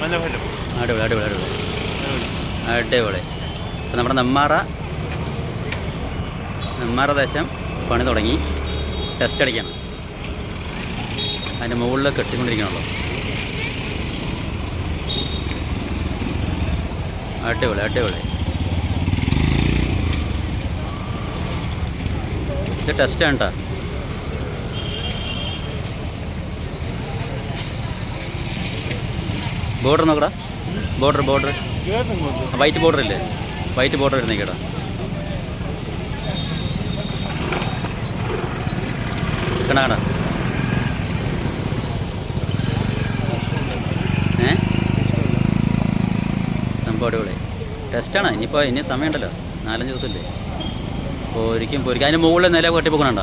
മനോഹരം അടിപൊളി അടിപൊളി അടിപൊളി. അടിപൊളി. അപ്പം നമ്മുടെ നെമ്മാറ നെമ്മാറ ദേശം പണി തുടങ്ങി. ടെസ്റ്റ് അടിക്കണം. അതിന്റെ മുകളിൽ കെട്ടിക്കൊണ്ടിരിക്കണല്ലോ. അടിപൊളി അടിപൊളി. ഇത് ടെസ്റ്റാണ് കേട്ടോ ബോർഡർ നോക്കടാ. Border border. വൈറ്റ് ബോർഡർ ഇല്ലേ? വൈറ്റ് ബോർഡർ ഇരുന്നേക്കടാ കേടാ കണാടാ. ഏ? സംഭവം അടിപൊളി. ടെസ്റ്റാണ് ഇനിയിപ്പോൾ ഇനി സമയമുണ്ടല്ലോ. നാലഞ്ച് ദിവസമില്ലേ. പോരിക്കും പോരിക്കും. അതിന്റെ മുകളിൽ നില കെട്ടിപ്പോക്കണണ്ട?